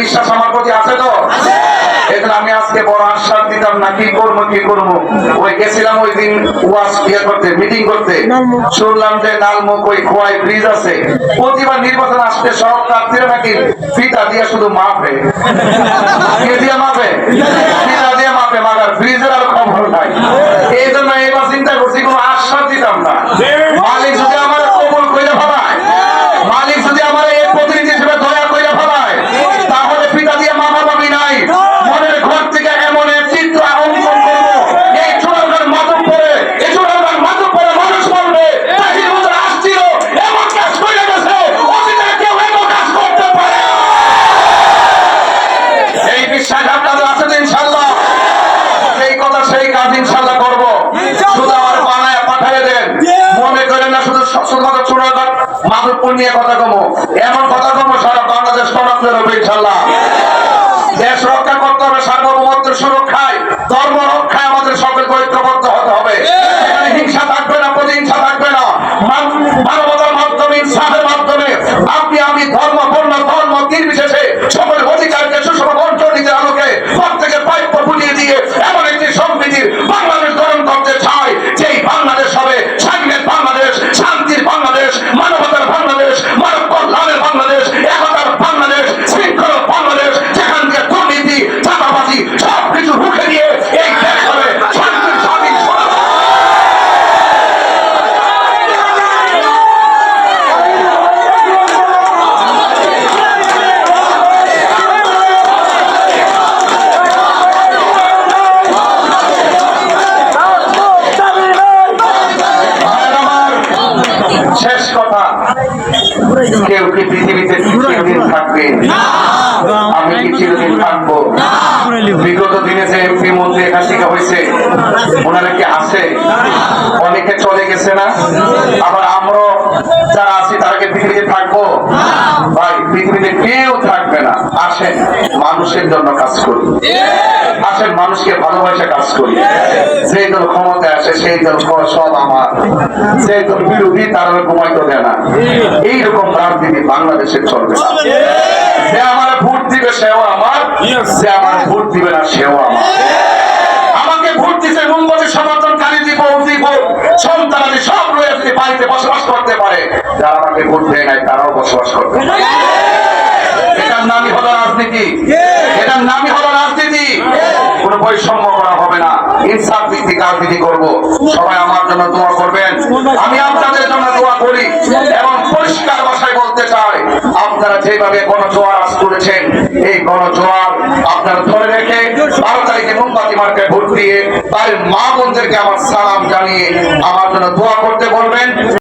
বিশ্বাস আমার প্রতি আছে তো? আমি আজকে বড় আশ্বাস দিতাম না কি করব কি করব? ওই গেছিলাম ওই দিন ওয়াশ ইয়ে করতে মিটিং করতে। শুনলাম যে নালমুখ ওই খোয়াই ব্রিজ আছে। প্রতিবার নির্বাচন আসতে সব প্রার্থীরা নাকি ফিতা দিয়ে শুধু মাপে কে দিয়ে মাপে করেন কথা শোনা যাক। মাদক নিয়ে কথা কমো। এমন কথা কমো সারা বাংলাদেশ সমাপ্ত থাকবে। আমি কি চিরদিন থাকব? বিগত দিনে যে এমপি মন্ত্রী এখান থেকে হয়েছে ওনারা কি আছে অনেকে চলে গেছে না? আবার যারা আছি তারা কি পৃথিবীতে থাকব? ভাই পৃথিবীতে কেউ থাকবে না। আসেন মানুষের জন্য কাজ করি। আসেন মানুষকে ভালোবাসে কাজ করি। সেই দল ক্ষমতায় আসে, সেই দল সব আমার। সেই দল বিরোধী, তারা ঘুমাইতে দেয় না। এইরকম রাজনীতি বাংলাদেশে চলবে। যে আমার ভোট দিবে, সেও আমার। যে আমার ভোট দিবে না, সেও আমার। আমাকে ভোট সমর্থনকারী দিব দিব। সব রয়েছে বাড়িতে বসবাস করতে পারে, যারা আমাকে ভোট দেয় নাই, তারাও বসবাস করতে পারে এটার নামই হলো রাজনীতি। এটার নামই হলো রাজনীতি। কোনো বৈষম্য করা হবে না। ইনসাফ ভিত্তিক রাজনীতি করব? সবাই আমার জন্য দোয়া করবেন। আমি আপনাদের জন্য দোয়া করি এবং পরিষ্কার ভাষায় বলতে চাই, আপনারা যেভাবে গণজোয়ার আজ করেছেন, এই গণজোয়ার আপনারা ধরে রেখে বারো তারিখে মোমবাতি মার্কে ভোট দিয়ে তার মা বোনদেরকে আমার সালাম জানিয়ে আমার জন্য দোয়া করতে বলবেন।